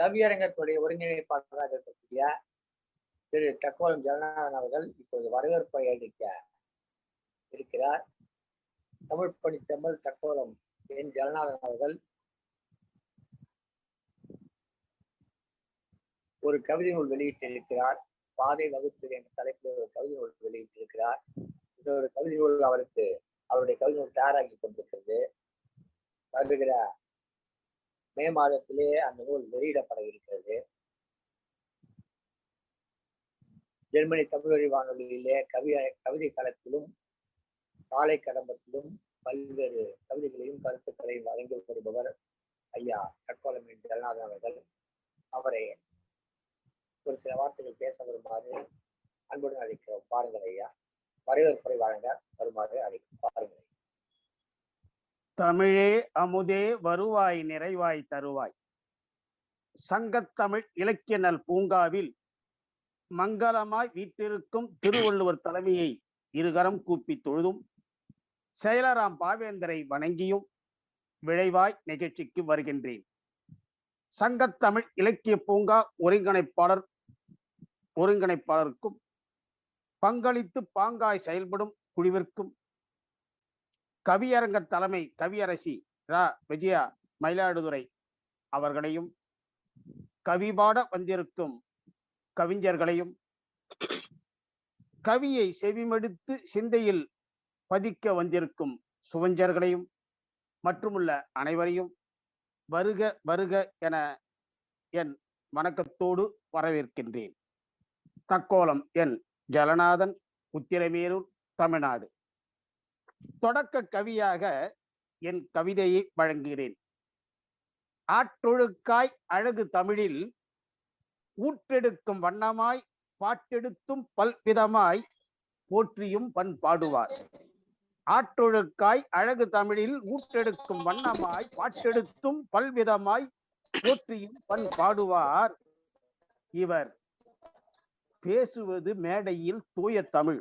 கவியரங்கத்துடைய ஒருங்கிணைப்பாளராக இருக்கக்கூடிய திரு தக்கோலம் ஜெகநாதன் அவர்கள் இப்போது வரவேற்பை அளிக்க இருக்கிறார். தமிழ் பணிச்செம்மல் தக்கோலம் என் ஜெகநாதன் அவர்கள் ஒரு கவிதை நூல் வெளியிட்டிருக்கிறார். பாதை வகுப்பு என்ற தலைப்பில் ஒரு கவிதை நூல் வெளியிட்டிருக்கிறார். இந்த ஒரு கவிதை நூல் அவருக்கு அவருடைய கவிதை நூல் தயாராகி கொண்டிருக்கிறது. வருகிற மே மாதத்திலே அந்த நூல் வெளியிடப்பட இருக்கிறது. ஜெர்மனி தமிழ் வானொலியிலே கவி கவிதை களத்திலும் காலை கடம்பத்திலும் பல்வேறு கவிதைகளையும் கருத்துக்களையும் வழங்கி வருபவர் ஐயா கற்கோலமின் ஜெகநாதன் அவர்கள். அவரை ஒரு சில வார்த்தைகள் பேச வருமாறு அன்புடன் அழைக்கிறோம். பாருங்கள் ஐயா. வரவேற்புரை வழங்க வருமாறு அழைக்கும் பாருங்கள். தமிழே அமுதே வருவாய் நிறைவாய் தருவாய். சங்கத்தமிழ் இலக்கிய நல் பூங்காவில் மங்களமாய் வீட்டிருக்கும் திருவள்ளுவர் தலைமையை இருகரம் கூப்பி தொழுதும் செயலராம் பாவேந்தரை வணங்கியும் விளைவாய் நிகழ்ச்சிக்கு வருகின்றேன். சங்கத்தமிழ் இலக்கிய பூங்கா ஒருங்கிணைப்பாளர் ஒருங்கிணைப்பாளருக்கும் பங்களித்து பாங்காய் செயல்படும் குழுவிற்கும் கவியரங்க தலைமை கவியரசி ரா. விஜயா மயிலாடுதுறை அவர்களையும் கவிபாட வந்திருக்கும் கவிஞர்களையும் கவியை செவிமடுத்து சிந்தையில் பதிக்க வந்திருக்கும் சுவஞ்சர்களையும் மற்றுமுள்ள அனைவரையும் வருக வருக என என் வணக்கத்தோடு வரவேற்கின்றேன். தக்கோலம் என் ஜலநாதன் உத்திரமேரூர் தமிழ்நாடு. தொடக்க கவியாக என் கவிதையை வழங்குகிறேன். ஆற்றொழுக்காய் அழகு தமிழில் ஊற்றெடுக்கும் வண்ணமாய் பாட்டெடுத்தும் பல்விதமாய் போற்றியும் பண் பாடுவார் ஆற்றொழுக்காய் அழகு தமிழில் ஊற்றெடுக்கும் வண்ணமாய் பாட்டெடுத்தும் பல்விதமாய் போற்றியும் பண் பாடுவார் இவர் பேசுவது மேடையில் தூய தமிழ்.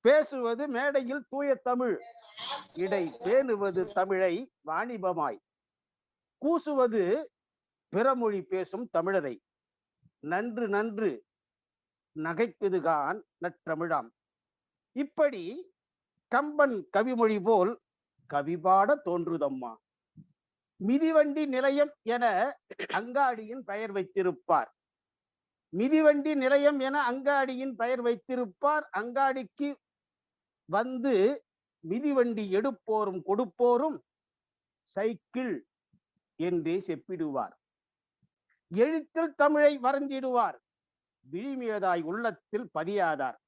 பேசுவது மேடையில் தூய தமிழ். இடை பேணுவது தமிழை வாணிபமாய். கூசுவது பிறமொழி பேசும் தமிழரை. நன்று நன்று நகைக்குதுகான் நற்றமிழாம். இப்படி கம்பன் கவிமொழி போல் கவிபாட தோன்றுதம்மா. மிதிவண்டி நிலையம் என அங்காடியின் பெயர் வைத்திருப்பார். மிதிவண்டி நிலையம் என அங்காடியின் பெயர் வைத்திருப்பார். அங்காடிக்கு வந்து மிதிவண்டி எடுப்போரும் கொடுப்போரும் சைக்கிள் என்றே செப்பிடுவார். எழுத்தில் தமிழை வரைந்திடுவார். விழிமியதாய் உள்ளத்தில் பதியாதார்.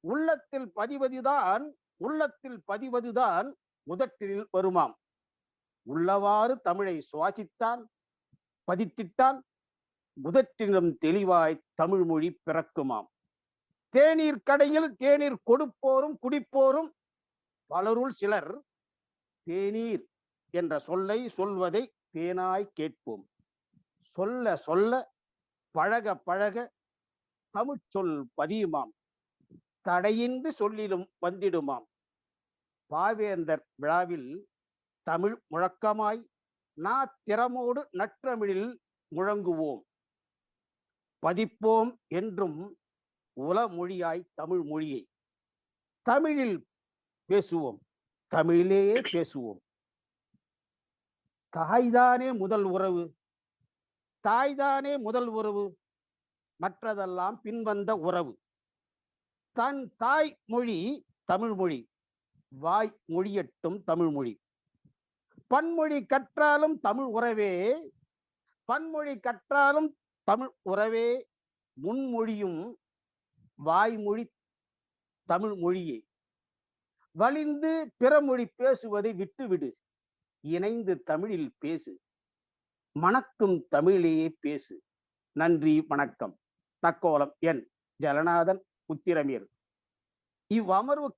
உள்ளத்தில் பதிவதுதான் உள்ளத்தில் பதிவதுதான் முதற்றில் வருமாம். உள்ளவாறு தமிழை சுவாசித்தால் பதித்திட்டால் முதற்றிலும் தெளிவாய் தமிழ் மொழி பிறக்குமாம். தேநீர் கடையில் தேநீர் கொடுப்போரும் குடிப்போரும் பலருள் சிலர் தேநீர் என்ற சொல்லை சொல்வதை தேனாய் கேட்போம். சொல்ல சொல்ல பழக பழக தமிழ்ச்சொல் சொல் பதியுமாம். தடையின்றி சொல்லிலும் வந்திடுமாம். பாவேந்தர் விழாவில் தமிழ் முழக்கமாய் நா திறமோடு நற்றமிழில் முழங்குவோம். பதிப்போம் என்றும் உலமொழியாய் தமிழ் மொழியை தமிழில் பேசுவோம். தமிழிலேயே பேசுவோம். தாய்தானே முதல் உறவு. தாய்தானே முதல் உறவு. மற்றதெல்லாம் பின்வந்த உறவு. தன் தாய் மொழி தமிழ் மொழி. வாய் மொழியட்டும் தமிழ் மொழி. பன்மொழி கற்றாலும் தமிழ் உறவே. பன்மொழி கற்றாலும் தமிழ் உறவே. முன்மொழியும் வாய்மொழி தமிழ் மொழியே. வலிந்து பிறமொழி பேசுவதை விட்டுவிடு. இணைந்து தமிழில் பேசு. மணக்கும் தமிழிலேயே பேசு. நன்றி வணக்கம். தக்கோலம் என் ஜலநாதன் உத்திரமீர் இவ்வமர்வு